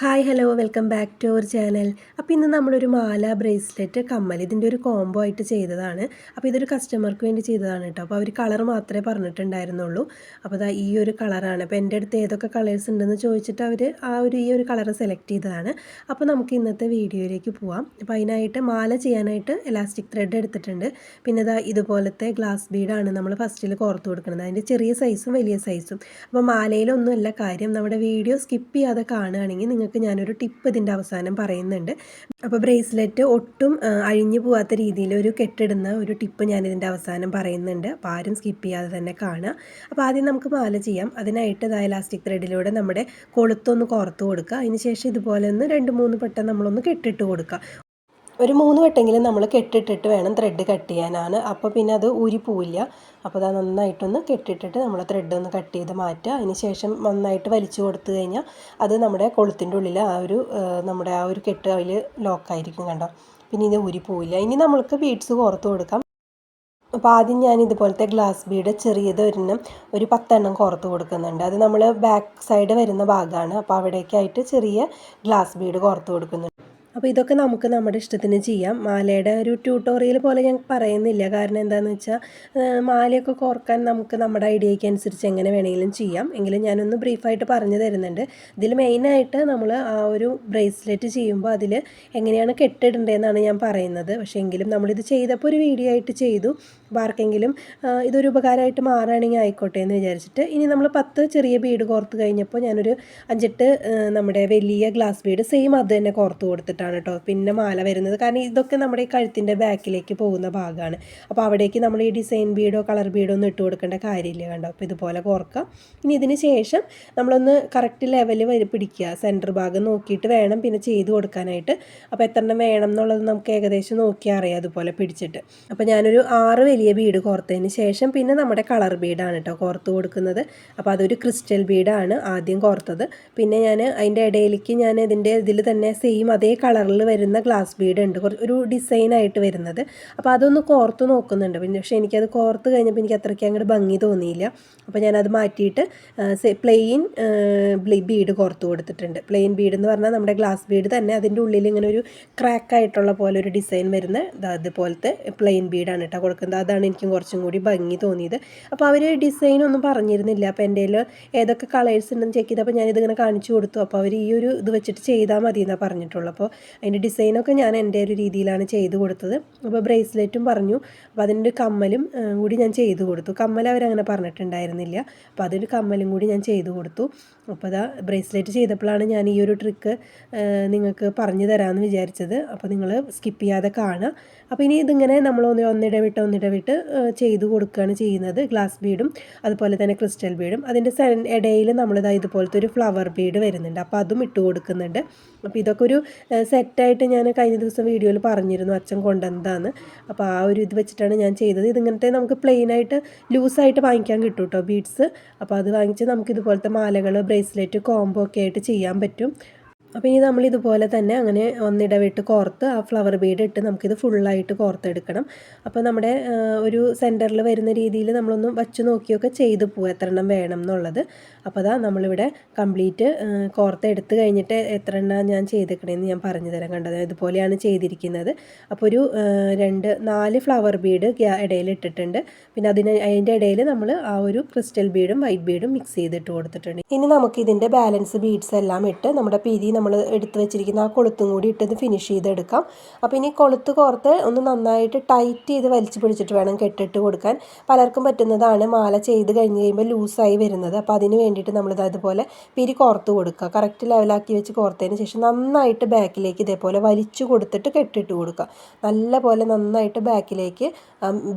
Hi hello welcome back to our channel. അപ്പോൾ ഇന്ന് നമ്മളൊരു മാല ബ്രേസ്ലെറ്റ് കമ്മൽ ഇതിന്റെ ഒരു കോംബോ ആയിട്ട് ചെയ്തതാണ്. അപ്പോൾ ഇതൊരു കസ്റ്റമർക്ക് വേണ്ടി ചെയ്തതാണ് കേട്ടോ. അപ്പോൾ അവർ കളർ മാത്രമേ പറഞ്ഞിട്ടുണ്ടായിരുന്നുള്ളൂ. അപ്പോൾ അതാ ഈ ഒരു കളറാണ്. അപ്പോൾ എന്റെ അടുത്ത് ഏതൊക്കെ കളേഴ്സ് ഉണ്ടെന്ന് ചോദിച്ചിട്ട് അവർ ആ ഒരു ഈ ഒരു കളർ സെലക്ട് ചെയ്തതാണ്. അപ്പോൾ നമുക്ക് ഇന്നത്തെ വീഡിയോയിലേക്ക് പോവാം. അപ്പോൾ അതിനായിട്ട് മാല ചെയ്യാനായിട്ട് എലാസ്റ്റിക് ത്രെഡ് എടുത്തിട്ടുണ്ട്. പിന്നെ ഇതാ ഇതുപോലത്തെ ഗ്ലാസ് ബീഡാണ് നമ്മൾ ഫസ്റ്റിൽ കോർത്ത് കൊടുക്കുന്നത്. അതിന്റെ ചെറിയ സൈസും വലിയ സൈസും അപ്പോൾ മാലയിലൊന്നുമല്ല കാര്യം. നമ്മുടെ വീഡിയോ സ്കിപ്പ് ചെയ്യാതെ കാണുകയാണെങ്കിൽ നിങ്ങൾക്ക് ഞാനൊരു ടിപ്പ് ഇതിന്റെ അവസാനം പറയുന്നുണ്ട്. അപ്പോൾ ബ്രേസ്ലെറ്റ് ഒട്ടും അഴിഞ്ഞു പോവാത്ത രീതിയിൽ ഒരു കെട്ടിടുന്ന ഒരു ടിപ്പ് ഞാൻ ഇതിന്റെ അവസാനം പറയുന്നുണ്ട്. അപ്പോൾ ആരും സ്കിപ്പ് ചെയ്യാതെ തന്നെ കാണുക. അപ്പോൾ ആദ്യം നമുക്ക് മാല ചെയ്യാം. അതിനായിട്ട് ഇതായ ഇലാസ്റ്റിക് ത്രെഡിലൂടെ നമ്മുടെ കൊളുത്തൊന്ന് കോർത്ത് കൊടുക്കുക. അതിന് ശേഷം ഇതുപോലെ ഒന്ന് രണ്ട് മൂന്ന് പെട്ടെന്ന് നമ്മളൊന്ന് കെട്ടിട്ട് കൊടുക്കുക. ഒരു മൂന്ന് വട്ടെങ്കിലും നമ്മൾ കെട്ടിട്ടിട്ട് വേണം ത്രെഡ് കട്ട് ചെയ്യാനാണ്. അപ്പോൾ പിന്നെ അത് ഊരി പോവില്ല അപ്പോൾ അത് നന്നായിട്ടൊന്ന് കെട്ടിട്ടിട്ട് നമ്മൾ ത്രെഡ് ഒന്ന് കട്ട് ചെയ്ത് മാറ്റുക അതിന് ശേഷം നന്നായിട്ട് വലിച്ചു കൊടുത്തു കഴിഞ്ഞാൽ അത് നമ്മുടെ കൊളുത്തിന്റെ ഉള്ളിൽ ആ ഒരു നമ്മുടെ ആ ഒരു കെട്ട് അതിൽ ലോക്കായിരിക്കും കണ്ടോ? പിന്നെ ഇത് ഊരി പോവില്ല ഇനി നമ്മൾക്ക് ബീഡ്സ് കോർത്ത് കൊടുക്കാം. അപ്പോൾ ആദ്യം ഞാൻ ഇതുപോലത്തെ ഗ്ലാസ് ബീഡ് ചെറിയത് ഒരെണ്ണം ഒരു പത്തെണ്ണം കോർത്ത് കൊടുക്കുന്നുണ്ട്. അത് നമ്മൾ ബാക്ക് സൈഡ് വരുന്ന ഭാഗമാണ് അപ്പോൾ അവിടേക്കായിട്ട് ചെറിയ ഗ്ലാസ് ബീഡ് കോർത്ത് കൊടുക്കുന്നുണ്ട്. അപ്പോൾ ഇതൊക്കെ നമുക്ക് നമ്മുടെ ഇഷ്ടത്തിന് ചെയ്യാം. മാലയുടെ ഒരു ട്യൂട്ടോറിയൽ പോലെ ഞാൻ പറയുന്നില്ല. കാരണം എന്താണെന്ന് വെച്ചാൽ മാലയൊക്കെ കോർക്കാൻ നമുക്ക് നമ്മുടെ ഐഡിയയ്ക്ക് അനുസരിച്ച് എങ്ങനെ വേണമെങ്കിലും ചെയ്യാം. എങ്കിലും ഞാനൊന്ന് ബ്രീഫായിട്ട് പറഞ്ഞു തരുന്നുണ്ട്. ഇതിൽ മെയിനായിട്ട് നമ്മൾ ആ ഒരു ബ്രേസ്ലെറ്റ് ചെയ്യുമ്പോൾ അതിൽ എങ്ങനെയാണ് കെട്ടിടേണ്ടതെന്നാണ് ഞാൻ പറയുന്നത്. പക്ഷേ എങ്കിലും നമ്മളിത് ചെയ്തപ്പോൾ ഒരു വീഡിയോ ആയിട്ട് ചെയ്തു. ആർക്കെങ്കിലും ഇതൊരു ഉപകാരമായിട്ട് മാറുകയാണെങ്കിൽ ആയിക്കോട്ടെ എന്ന് വിചാരിച്ചിട്ട്. ഇനി നമ്മൾ പത്ത് ചെറിയ ബീഡ് കോർത്ത് കഴിഞ്ഞപ്പോൾ ഞാനൊരു അഞ്ചെട്ട് നമ്മുടെ വലിയ ഗ്ലാസ് ബീഡ് സെയിം അത് തന്നെ കോർത്ത് കൊടുത്തിട്ടാണ് കേട്ടോ. പിന്നെ മാല വരുന്നത്. കാരണം ഇതൊക്കെ നമ്മുടെ ഈ കഴുത്തിന്റെ ബാക്കിലേക്ക് പോകുന്ന ഭാഗമാണ് അപ്പോൾ അവിടേക്ക് നമ്മൾ ഈ ഡിസൈൻ ബീഡോ കളർ ബീഡോ ഒന്നും ഇട്ട് കൊടുക്കേണ്ട കാര്യമില്ല കണ്ടോ. അപ്പോൾ ഇതുപോലെ കോർക്കാം ഇനി ഇതിന് ശേഷം നമ്മളൊന്ന് കറക്റ്റ് ലെവൽ വരെ പിടിക്കുക. സെന്റർ ഭാഗം നോക്കിയിട്ട് വേണം പിന്നെ ചെയ്ത് കൊടുക്കാനായിട്ട്. അപ്പോൾ എത്ര എണ്ണം വേണം എന്നുള്ളത് നമുക്ക് ഏകദേശം നോക്കിയാൽ അറിയാം അതുപോലെ പിടിച്ചിട്ട്. അപ്പോൾ ഞാനൊരു ആറ് വലിയ ബീഡ് കോർത്തതിന് ശേഷം പിന്നെ നമ്മുടെ കളർ ബീഡാണ് കേട്ടോ കോർത്ത് കൊടുക്കുന്നത്. അപ്പോൾ അതൊരു ക്രിസ്റ്റൽ ബീഡാണ് ആദ്യം കോർത്തത്. പിന്നെ ഞാൻ അതിന്റെ ഇടയിലേക്ക് ഞാൻ ഇതിന്റെ ഇതിൽ തന്നെ സെയിം അതേ കളറിൽ വരുന്ന ഗ്ലാസ് ബീഡ് ഉണ്ട് കുറച്ച് ഒരു ഡിസൈനായിട്ട് വരുന്നത്. അപ്പോൾ അതൊന്ന് കോർത്ത് നോക്കുന്നുണ്ട്. പിന്നെ പക്ഷേ എനിക്കത് കോർത്ത് കഴിഞ്ഞപ്പോൾ എനിക്ക് അത്രയ്ക്ക് അങ്ങോട്ട് ഭംഗി തോന്നിയില്ല. അപ്പോൾ ഞാനത് മാറ്റിയിട്ട് പ്ലെയിൻ ബീഡ് കോർത്ത് കൊടുത്തിട്ടുണ്ട്. പ്ലെയിൻ ബീഡ് എന്ന് പറഞ്ഞാൽ നമ്മുടെ ഗ്ലാസ് ബീഡ് തന്നെ അതിന്റെ ഉള്ളിൽ ഇങ്ങനെ ഒരു ക്രാക്ക് ആയിട്ടുള്ള പോലെ ഒരു ഡിസൈൻ വരുന്ന അതുപോലത്തെ പ്ലെയിൻ ബീഡാണ് കേട്ടോ കൊടുക്കുന്നത്. അതാണ് എനിക്കും കുറച്ചും കൂടി ഭംഗി തോന്നിയത്. അപ്പോൾ അവർ ഡിസൈൻ ഒന്നും പറഞ്ഞിരുന്നില്ല. അപ്പോൾ എന്റെ ഏതൊക്കെ കളേഴ്സ് ഉണ്ടെന്ന് ചെക്ക് ചെയ്തപ്പോൾ ഞാനിതിങ്ങനെ കാണിച്ചു കൊടുത്തു. അപ്പോൾ അവർ ഈ ഒരു ഇത് വെച്ചിട്ട് ചെയ്താൽ മതി എന്നാണ് പറഞ്ഞിട്ടുള്ളൂ അപ്പോൾ അതിന്റെ ഡിസൈനൊക്കെ ഞാൻ എന്റെ ഒരു രീതിയിലാണ് ചെയ്തു കൊടുത്തത്. അപ്പോൾ ബ്രേസ്ലെറ്റും പറഞ്ഞു. അപ്പോൾ അതിന്റെ കമ്മലും കൂടി ഞാൻ ചെയ്തു കൊടുത്തു. കമ്മൽ അവരങ്ങനെ പറഞ്ഞിട്ടുണ്ടായിരുന്നില്ല. അപ്പോൾ അതൊരു കമ്മലും കൂടി ഞാൻ ചെയ്തു കൊടുത്തു. അപ്പോൾ അതാ ബ്രേസ്ലെറ്റ് ചെയ്തപ്പോഴാണ് ഞാൻ ഈ ഒരു ട്രിക്ക് നിങ്ങൾക്ക് പറഞ്ഞു തരാമെന്ന് വിചാരിച്ചത്. അപ്പോൾ നിങ്ങൾ സ്കിപ്പ് ചെയ്യാതെ കാണുക. അപ്പോൾ ഇനി ഇതിങ്ങനെ നമ്മൾ ഒന്ന് ഒന്നിടവിട്ട് ഒന്നിടവിട്ട് ചെയ്ത് കൊടുക്കുകയാണ് ചെയ്യുന്നത്. ഗ്ലാസ് ബീഡും അതുപോലെ തന്നെ ക്രിസ്റ്റൽ ബീഡും. അതിന്റെ ഇടയിൽ നമ്മളിതാ ഇതുപോലത്തെ ഒരു ഫ്ലവർ ബീഡ് വരുന്നുണ്ട്. അപ്പോൾ അതും ഇട്ട് കൊടുക്കുന്നുണ്ട്. അപ്പോൾ ഇതൊക്കെ ഒരു സെറ്റായിട്ട് ഞാൻ കഴിഞ്ഞ ദിവസം വീഡിയോയിൽ പറഞ്ഞിരുന്നു അച്ഛൻ കൊണ്ടുവന്നതാണ് അപ്പോൾ ആ ഒരു ഇത് വെച്ചിട്ടാണ് ഞാൻ ചെയ്തത്. ഇതിങ്ങനത്തെ നമുക്ക് പ്ലെയിനായിട്ട് ലൂസായിട്ട് വാങ്ങിക്കാൻ കിട്ടും കേട്ടോ ബീഡ്സ് അപ്പോൾ അത് വാങ്ങിച്ച് നമുക്ക് ഇതുപോലത്തെ മാലകൾ ബ്രേസ്ലെറ്റ് കോംബോ ഒക്കെ ആയിട്ട് ചെയ്യാൻ പറ്റും. അപ്പോൾ ഇനി നമ്മൾ ഇതുപോലെ തന്നെ അങ്ങനെ ഒന്നിടവിട്ട് കോർത്ത് ആ ഫ്ലവർ ബീഡ് ഇട്ട് നമുക്കിത് ഫുള്ളായിട്ട് കോർത്തെടുക്കണം. അപ്പോൾ നമ്മുടെ ഒരു സെന്ററിൽ വരുന്ന രീതിയിൽ നമ്മളൊന്ന് വച്ച് നോക്കിയൊക്കെ ചെയ്ത് പോകും എത്ര എണ്ണം വേണം എന്നുള്ളത്. അപ്പോൾ അതാ നമ്മളിവിടെ കംപ്ലീറ്റ് കോർത്ത് എടുത്തു കഴിഞ്ഞിട്ട് എത്ര എണ്ണം ഞാൻ ചെയ്തേക്കണേന്ന് ഞാൻ പറഞ്ഞു തരാം കണ്ടത് ഇതുപോലെയാണ് ചെയ്തിരിക്കുന്നത്. അപ്പോൾ ഒരു രണ്ട് നാല് ഫ്ലവർ ബീഡ് ഇടയിൽ ഇട്ടിട്ടുണ്ട്. പിന്നെ അതിന് അതിന്റെ ഇടയിൽ നമ്മൾ ആ ഒരു ക്രിസ്റ്റൽ ബീഡും വൈറ്റ് ബീഡും മിക്സ് ചെയ്തിട്ട് കൊടുത്തിട്ടുണ്ട്. ഇനി നമുക്ക് ഇതിന്റെ ബാലൻസ് ബീഡ്സ് എല്ലാം ഇട്ട് നമ്മുടെ പിരി നമ്മൾ എടുത്ത് വെച്ചിരിക്കുന്ന ആ കൊളുത്തും കൂടി ഇട്ടത് ഫിനിഷ് ചെയ്തെടുക്കാം. അപ്പോൾ ഇനി കൊളുത്ത് കോർത്ത് ഒന്ന് നന്നായിട്ട് ടൈറ്റ് ചെയ്ത് വലിച്ചു പിടിച്ചിട്ട് വേണം കെട്ടിട്ട് കൊടുക്കാൻ. പലർക്കും പറ്റുന്നതാണ് മാല ചെയ്ത് കഴിഞ്ഞ് കഴിയുമ്പോൾ ലൂസായി വരുന്നത്. അപ്പോൾ അതിന് വേണ്ടിയിട്ട് നമ്മളിത് അതുപോലെ പിരി കോർത്ത് കൊടുക്കുക. കറക്റ്റ് ലെവലാക്കി വെച്ച് കോർത്തതിന് ശേഷം നന്നായിട്ട് ബാക്കിലേക്ക് ഇതേപോലെ വലിച്ചു കൊടുത്തിട്ട് കെട്ടിട്ട് കൊടുക്കുക. നല്ല പോലെ നന്നായിട്ട് ബാക്കിലേക്ക്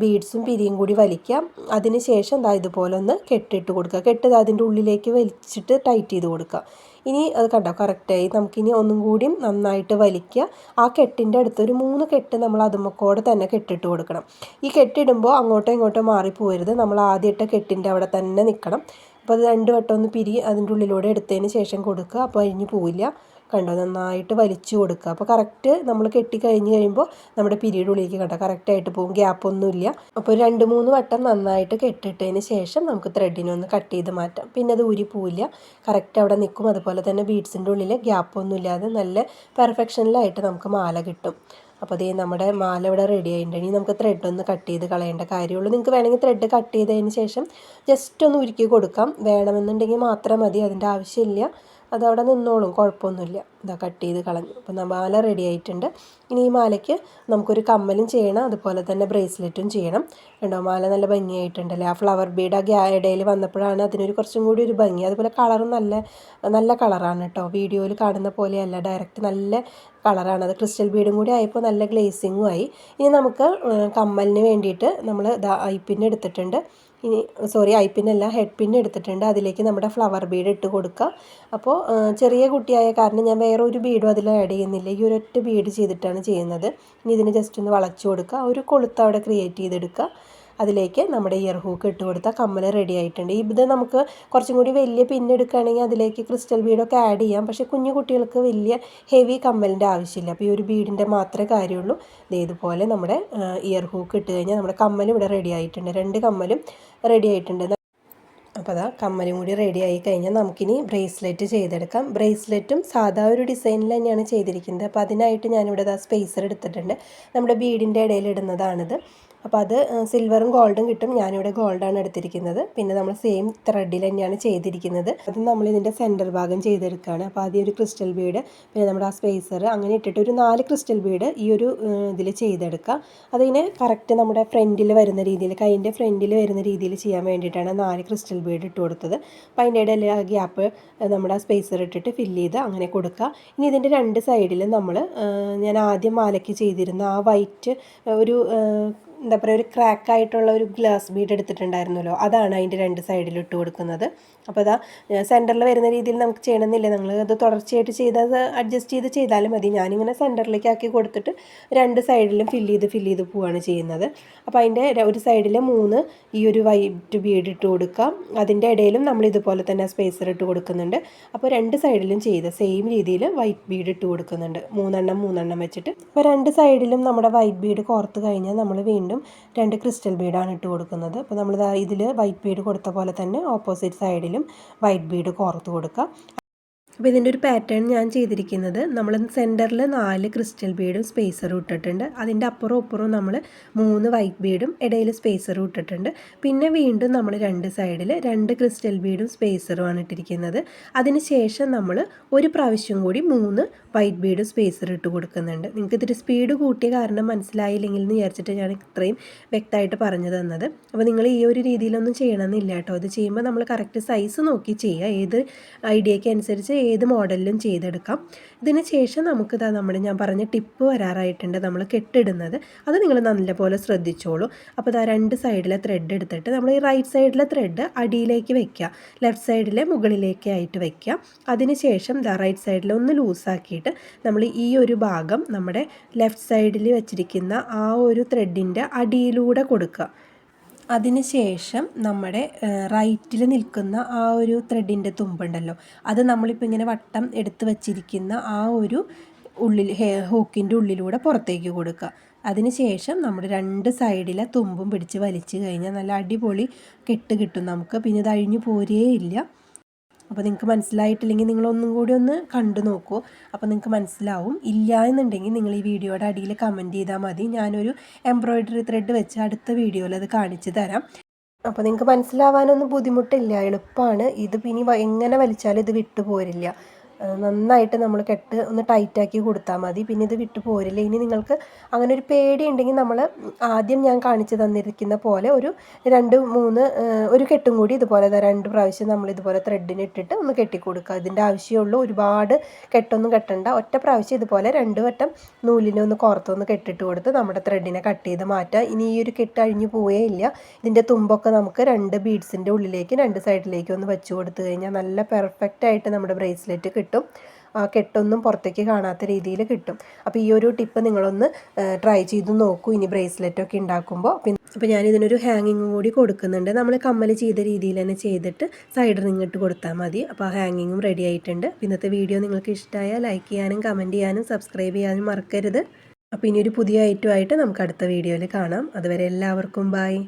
ബീഡ്സും പിരിയും കൂടി വലിക്കാം അതിന് ശേഷം എന്താ ഇതുപോലെ ഒന്ന് കെട്ടിട്ട് കൊടുക്കുക. കെട്ടിത് അതിന്റെ ഉള്ളിലേക്ക് വലിച്ചിട്ട് ടൈറ്റ് ചെയ്ത് കൊടുക്കുക. ഇനി അത് കണ്ടോ? കറക്റ്റായി നമുക്കിനി ഒന്നും കൂടി നന്നായിട്ട് വലിക്കുക. ആ കെട്ടിന്റെ അടുത്തൊരു മൂന്ന് കെട്ട് നമ്മൾ അതുമ്മക്കോടെ തന്നെ കെട്ടിട്ട് കൊടുക്കണം. ഈ കെട്ടിടുമ്പോൾ അങ്ങോട്ടോ ഇങ്ങോട്ടോ മാറിപ്പോരുത്. നമ്മൾ ആദ്യമായിട്ട് കെട്ടിന്റെ അവിടെ തന്നെ നിൽക്കണം. അപ്പോൾ അത് രണ്ട് വട്ടം ഒന്ന് പിരി അതിന്റെ ഉള്ളിലൂടെ എടുത്തതിന് ശേഷം കൊടുക്കുക. അപ്പോൾ അഴിഞ്ഞു പോവില്ല. കണ്ടോ? നന്നായിട്ട് വലിച്ചു കൊടുക്കുക. അപ്പോൾ കറക്റ്റ് നമ്മൾ കെട്ടി കഴിഞ്ഞ് കഴിയുമ്പോൾ നമ്മുടെ പിരീഡ് ഉള്ളിലേക്ക് കണ്ടോ കറക്റ്റായിട്ട് പോകും. ഗ്യാപ്പൊന്നുമില്ല അപ്പോൾ രണ്ട് മൂന്ന് വട്ടം നന്നായിട്ട് കെട്ടിട്ടതിന് ശേഷം നമുക്ക് ത്രെഡിനൊന്ന് കട്ട് ചെയ്ത് മാറ്റാം. പിന്നെ അത് ഊരി പോവില്ല കറക്റ്റ് അവിടെ നിൽക്കും. അതുപോലെ തന്നെ ബീഡ്സിന്റെ ഉള്ളിൽ ഗ്യാപ്പൊന്നുമില്ലാതെ നല്ല പെർഫെക്ഷനിലായിട്ട് നമുക്ക് മാല കിട്ടും. അപ്പോൾ അതേ നമ്മുടെ മാല ഇവിടെ റെഡി ആയിട്ടുണ്ട്. ഇനി നമുക്ക് ത്രെഡ് ഒന്ന് കട്ട് ചെയ്ത് കളയേണ്ട കാര്യമുള്ളൂ. നിങ്ങൾക്ക് വേണമെങ്കിൽ ത്രെഡ് കട്ട് ചെയ്തതിന് ശേഷം ജസ്റ്റ് ഒന്ന് ഉരുക്കി കൊടുക്കാം. വേണമെന്നുണ്ടെങ്കിൽ മാത്രം മതി. അതിന്റെ ആവശ്യമില്ല. അതവിടെ നിന്നോളും കുഴപ്പമൊന്നുമില്ല. ഇതാ കട്ട് ചെയ്ത് കളഞ്ഞു. അപ്പോൾ മാല റെഡി ആയിട്ടുണ്ട്. ഇനി ഈ മാലയ്ക്ക് നമുക്കൊരു കമ്മലും ചെയ്യണം അതുപോലെ തന്നെ ബ്രേസ്ലെറ്റും ചെയ്യണം. കണ്ടോ മാല നല്ല ഭംഗിയായിട്ടുണ്ടല്ലേ? ആ ഫ്ലവർ ബീഡ് ആ ഗ്യാ ഇടയിൽ വന്നപ്പോഴാണ് അതിനൊരു കുറച്ചും കൂടി ഒരു ഭംഗി. അതുപോലെ കളറും നല്ല നല്ല കളറാണ് കേട്ടോ. വീഡിയോയിൽ കാണുന്ന പോലെയല്ല ഡയറക്റ്റ് നല്ല കളറാണ് അത് ക്രിസ്റ്റൽ ബീഡും കൂടി ആയപ്പോൾ നല്ല ഗ്ലേസിങ്ങും ആയി. ഇനി നമുക്ക് കമ്മലിന് വേണ്ടിയിട്ട് നമ്മൾ ഐ പിൻ എടുത്തിട്ടുണ്ട്. ഇനി സോറി ഐ പിന്നല്ല ഹെഡ് പിൻ എടുത്തിട്ടുണ്ട്. അതിലേക്ക് നമ്മുടെ ഫ്ലവർ ബീഡ് ഇട്ട് കൊടുക്കുക അപ്പോൾ ചെറിയ കുട്ടിയായ കാരണം ഞാൻ വേറെ ഒരു ബീഡും അതിൽ ആഡ് ചെയ്യുന്നില്ല. ഈ ഒരൊറ്റ ബീഡ് ചെയ്തിട്ടാണ് ചെയ്യുന്നത്. ഇനി ഇതിന് ജസ്റ്റ് ഒന്ന് വളച്ചു കൊടുക്കുക ഒരു കൊളുത്ത് അവിടെ ക്രിയേറ്റ് ചെയ്തെടുക്കുക അതിലേക്ക് നമ്മുടെ ഇയർ ഹൂക്ക് ഇട്ട് കൊടുത്താൽ കമ്മൽ റെഡി ആയിട്ടുണ്ട്. ഇത് നമുക്ക് കുറച്ചും കൂടി വലിയ പിന്നെടുക്കുകയാണെങ്കിൽ അതിലേക്ക് ക്രിസ്റ്റൽ ബീഡൊക്കെ ആഡ് ചെയ്യാം. പക്ഷേ കുഞ്ഞു കുട്ടികൾക്ക് വലിയ ഹെവി കമ്മലിന്റെ ആവശ്യമില്ല. അപ്പോൾ ഈ ഒരു ബീഡിന്റെ മാത്രമേ കാര്യമുള്ളൂ. ഇതുപോലെ നമ്മുടെ ഇയർ ഹൂക്ക് ഇട്ട് കഴിഞ്ഞാൽ നമ്മുടെ കമ്മൽ ഇവിടെ റെഡി ആയിട്ടുണ്ട്. രണ്ട് കമ്മലും റെഡി ആയിട്ടുണ്ട്. അപ്പോൾ അതാ കമ്മലും കൂടി റെഡി ആയി കഴിഞ്ഞാൽ നമുക്കിനി ബ്രേസ്ലെറ്റ് ചെയ്തെടുക്കാം. ബ്രേസ്ലെറ്റും സാധാ ഒരു ഡിസൈനിൽ തന്നെയാണ് ചെയ്തിരിക്കുന്നത്. അപ്പോൾ അതിനായിട്ട് ഞാനിവിടെ ആ സ്പേസർ എടുത്തിട്ടുണ്ട്. നമ്മുടെ ബീഡിന്റെ ഇടയിൽ ഇടുന്നതാണിത്. അപ്പോൾ അത് സിൽവറും ഗോൾഡും കിട്ടും. ഞാനിവിടെ ഗോൾഡാണ് എടുത്തിരിക്കുന്നത്. പിന്നെ നമ്മൾ സെയിം ത്രെഡിൽ തന്നെയാണ് ചെയ്തിരിക്കുന്നത്. അത് നമ്മൾ ഇതിന്റെ സെന്റർ ഭാഗം ചെയ്തെടുക്കുകയാണ്. അപ്പോൾ ആദ്യം ഒരു ക്രിസ്റ്റൽ ബീഡ് പിന്നെ നമ്മുടെ ആ സ്പേസർ അങ്ങനെ ഇട്ടിട്ട് ഒരു നാല് ക്രിസ്റ്റൽ ബീഡ് ഈ ഒരു ഇതിൽ ചെയ്തെടുക്കുക. അതിനെ കറക്റ്റ് നമ്മുടെ ഫ്രണ്ടിൽ വരുന്ന രീതിയിൽ കൈന്റെ ഫ്രണ്ടിൽ വരുന്ന രീതിയിൽ ചെയ്യാൻ വേണ്ടിയിട്ടാണ് നാല് ക്രിസ്റ്റൽ ബീഡ് ഇട്ട് കൊടുത്തത്. അപ്പോൾ അതിന്റെ ഇടയിൽ ആ ഗ്യാപ്പ് നമ്മുടെ ആ സ്പേസർ ഇട്ടിട്ട് ഫില്ല് ചെയ്ത് അങ്ങനെ കൊടുക്കുക. ഇനി ഇതിന്റെ രണ്ട് സൈഡിൽ നമ്മൾ ഞാൻ ആദ്യം മാലയ്ക്ക് ചെയ്തിരുന്ന ആ വൈറ്റ് ഒരു എന്താ പറയുക ഒരു ക്രാക്കായിട്ടുള്ള ഒരു ഗ്ലാസ് ബീഡ് എടുത്തിട്ടുണ്ടായിരുന്നല്ലോ. അതാണ് അതിന്റെ രണ്ട് സൈഡിൽ ഇട്ട് കൊടുക്കുന്നത്. അപ്പോൾ അതാ സെന്ററിൽ വരുന്ന രീതിയിൽ നമുക്ക് ചെയ്യണമെന്നില്ല. നിങ്ങൾ അത് തുടർച്ചയായിട്ട് ചെയ്ത് അത് അഡ്ജസ്റ്റ് ചെയ്ത് ചെയ്താലും മതി. ഞാനിങ്ങനെ സെന്ററിലേക്ക് ആക്കി കൊടുത്തിട്ട് രണ്ട് സൈഡിലും ഫില്ല് ചെയ്ത് ഫില്ല് ചെയ്ത് പോവുകയാണ് ചെയ്യുന്നത്. അപ്പോൾ അതിന്റെ ഒരു സൈഡിൽ മൂന്ന് ഈ ഒരു വൈറ്റ് ബീഡ് ഇട്ട് കൊടുക്കാം അതിന്റെ ഇടയിലും നമ്മൾ ഇതുപോലെ തന്നെ സ്പേസർ ഇട്ട് കൊടുക്കുന്നുണ്ട്. അപ്പോൾ രണ്ട് സൈഡിലും ചെയ്ത് സെയിം രീതിയിൽ വൈറ്റ് ബീഡ് ഇട്ട് കൊടുക്കുന്നുണ്ട്. മൂന്നെണ്ണം മൂന്നെണ്ണം വെച്ചിട്ട്. അപ്പോൾ രണ്ട് സൈഡിലും നമ്മുടെ വൈറ്റ് ബീഡ് കോർത്ത് കഴിഞ്ഞാൽ നമ്മൾ വീണ്ടും രണ്ട് ക്രിസ്റ്റൽ ബീഡാണ് ഇട്ട് കൊടുക്കുന്നത്. അപ്പോൾ നമ്മൾ ഇതിൽ വൈറ്റ് ബീഡ് കൊടുത്ത പോലെ തന്നെ ഓപ്പോസിറ്റ് സൈഡിലും വൈറ്റ് ബീഡ് കോർത്ത് കൊടുക്കുക അപ്പോൾ ഇതിന്റെ ഒരു പാറ്റേൺ ഞാൻ ചെയ്തിരിക്കുന്നത് നമ്മൾ സെന്ററിൽ നാല് ക്രിസ്റ്റൽ ബീഡും സ്പേസറും ഇട്ടിട്ടുണ്ട്. അതിന്റെ അപ്പുറം അപ്പുറവും നമ്മൾ മൂന്ന് വൈറ്റ് ബീഡും ഇടയിൽ സ്പേസറും ഇട്ടിട്ടുണ്ട്. പിന്നെ വീണ്ടും നമ്മൾ രണ്ട് സൈഡിൽ രണ്ട് ക്രിസ്റ്റൽ ബീഡും സ്പേസറുമാണ് ഇട്ടിരിക്കുന്നത്. അതിന് ശേഷം നമ്മൾ ഒരു പ്രാവശ്യം കൂടി മൂന്ന് വൈറ്റ് ബീഡും സ്പേസർ ഇട്ട് കൊടുക്കുന്നുണ്ട്. നിങ്ങൾക്ക് ഇതിന്റെ സ്പീഡ് കൂട്ടിയ കാരണം മനസ്സിലായില്ലെങ്കിൽ എന്ന് വിചാരിച്ചിട്ട് ഞാൻ ഇത്രയും വ്യക്തമായിട്ട് പറഞ്ഞു തന്നത്. അപ്പോൾ നിങ്ങൾ ഈ ഒരു രീതിയിലൊന്നും ചെയ്യണമെന്നില്ല കേട്ടോ. ഇത് ചെയ്യുമ്പോൾ നമ്മൾ കറക്റ്റ് സൈസ് നോക്കി ചെയ്യുക. ഏത് ഐഡിയയ്ക്ക് അനുസരിച്ച് ഏത് മോഡലിലും ചെയ്തെടുക്കാം. ഇതിന് ശേഷം നമുക്കിതാ നമ്മുടെ ഞാൻ പറഞ്ഞ ടിപ്പ് വരാറായിട്ടുണ്ട് നമ്മൾ കെട്ടിടുന്നത്. അത് നിങ്ങൾ നല്ലപോലെ ശ്രദ്ധിച്ചോളൂ. അപ്പോൾ ഇതാ രണ്ട് സൈഡിലെ ത്രെഡ് എടുത്തിട്ട് നമ്മൾ ഈ റൈറ്റ് സൈഡിലെ ത്രെഡ് അടിയിലേക്ക് വെക്കുക. ലെഫ്റ്റ് സൈഡിലെ മുകളിലേക്കായിട്ട് വെക്കുക. അതിന് ശേഷം ദാ റൈറ്റ് സൈഡിൽ ഒന്ന് ലൂസാക്കിയിട്ട് നമ്മൾ ഈ ഒരു ഭാഗം നമ്മുടെ ലെഫ്റ്റ് സൈഡിൽ വെച്ചിരിക്കുന്ന ആ ഒരു ത്രെഡിന്റെ അടിയിലൂടെ കൊടുക്കുക. അതിനുശേഷം നമ്മുടെ റൈറ്റിൽ നിൽക്കുന്ന ആ ഒരു ത്രെഡിന്റെ തുമ്പുണ്ടല്ലോ. അത് നമ്മളിപ്പോൾ ഇങ്ങനെ വട്ടം എടുത്ത് വച്ചിരിക്കുന്ന ആ ഒരു ഉള്ളിൽ ഹൂക്കിന്റെ ഉള്ളിലൂടെ പുറത്തേക്ക് കൊടുക്കുക. അതിനുശേഷം നമ്മൾ രണ്ട് സൈഡിലെ തുമ്പും പിടിച്ച് വലിച്ചു കഴിഞ്ഞാൽ നല്ല അടിപൊളി കെട്ട് കിട്ടും നമുക്ക്. പിന്നെ ഇത് അഴിഞ്ഞു പോരേയില്ല. അപ്പോൾ നിങ്ങൾക്ക് മനസ്സിലായിട്ടില്ലെങ്കിൽ നിങ്ങളൊന്നും കൂടി ഒന്ന് കണ്ടു നോക്കൂ. അപ്പോൾ നിങ്ങൾക്ക് മനസ്സിലാവും. ഇല്ല എന്നുണ്ടെങ്കിൽ നിങ്ങൾ ഈ വീഡിയോയുടെ അടിയിൽ കമന്റ് ചെയ്താൽ മതി. ഞാനൊരു എംബ്രോയ്ഡറി ത്രെഡ് വെച്ച് അടുത്ത വീഡിയോയിൽ അത് കാണിച്ചു തരാം. അപ്പോൾ നിങ്ങൾക്ക് മനസ്സിലാവാനൊന്നും ബുദ്ധിമുട്ടില്ല. എളുപ്പമാണ് ഇത് ഇനി എങ്ങനെ വലിച്ചാലും ഇത് വിട്ടു പോരില്ല നന്നായിട്ട് നമ്മൾ കെട്ട് ഒന്ന് ടൈറ്റാക്കി കൊടുത്താൽ മതി. പിന്നെ ഇത് വിട്ടു പോരില്ല. ഇനി നിങ്ങൾക്ക് അങ്ങനെ ഒരു പേടി ഉണ്ടെങ്കിൽ നമ്മൾ ആദ്യം ഞാൻ കാണിച്ചു തന്നിരിക്കുന്ന പോലെ ഒരു രണ്ട് മൂന്ന് ഒരു കെട്ടും കൂടി ഇതുപോലെ രണ്ട് പ്രാവശ്യം നമ്മൾ ഇതുപോലെ ത്രെഡിന് ഇട്ടിട്ട് ഒന്ന് കെട്ടിക്കൊടുക്കുക. ഇതിന്റെ ആവശ്യമുള്ളൂ ഒരുപാട് കെട്ടൊന്നും കെട്ടണ്ട. ഒറ്റ പ്രാവശ്യം ഇതുപോലെ രണ്ട് വട്ടം നൂലിനെ ഒന്ന് കുറത്തൊന്ന് കെട്ടിട്ട് കൊടുത്ത് നമ്മുടെ ത്രെഡിനെ കട്ട് ചെയ്ത് മാറ്റുക. ഇനി ഈ ഒരു കെട്ട് അഴിഞ്ഞു പോയേ ഇല്ല. ഇതിന്റെ തുമ്പൊക്കെ നമുക്ക് രണ്ട് ബീഡ്സിന്റെ ഉള്ളിലേക്ക് രണ്ട് സൈഡിലേക്ക് ഒന്ന് വെച്ച് കൊടുത്തു കഴിഞ്ഞാൽ നല്ല പെർഫെക്റ്റ് ആയിട്ട് നമ്മുടെ ബ്രേസ്ലെറ്റ് കിട്ടും. കിട്ടും. ആ കെട്ടൊന്നും പുറത്തേക്ക് കാണാത്ത രീതിയിൽ കിട്ടും. അപ്പോൾ ഈ ഒരു ടിപ്പ് നിങ്ങളൊന്ന് ട്രൈ ചെയ്ത് നോക്കൂ. ഇനി ബ്രേസ്ലെറ്റൊക്കെ ഉണ്ടാക്കുമ്പോൾ അപ്പോൾ ഞാൻ ഇതിനൊരു ഹാങ്ങിങ് കൂടി കൊടുക്കുന്നുണ്ട്. നമ്മൾ കമ്മൽ ചെയ്ത രീതിയിൽ തന്നെ ചെയ്തിട്ട് സൈഡ് റിങ് ഇട്ട് കൊടുത്താൽ മതി. അപ്പോൾ ആ ഹാങ്ങിങ്ങും റെഡി ആയിട്ടുണ്ട്. ഇന്നത്തെ വീഡിയോ നിങ്ങൾക്ക് ഇഷ്ടമായാൽ ലൈക്ക് ചെയ്യാനും കമന്റ് ചെയ്യാനും സബ്സ്ക്രൈബ് ചെയ്യാനും മറക്കരുത്. അപ്പോൾ ഇനി ഒരു പുതിയ ഐറ്റമായിട്ട് നമുക്ക് അടുത്ത വീഡിയോയിൽ കാണാം. അതുവരെ എല്ലാവർക്കും ബായ്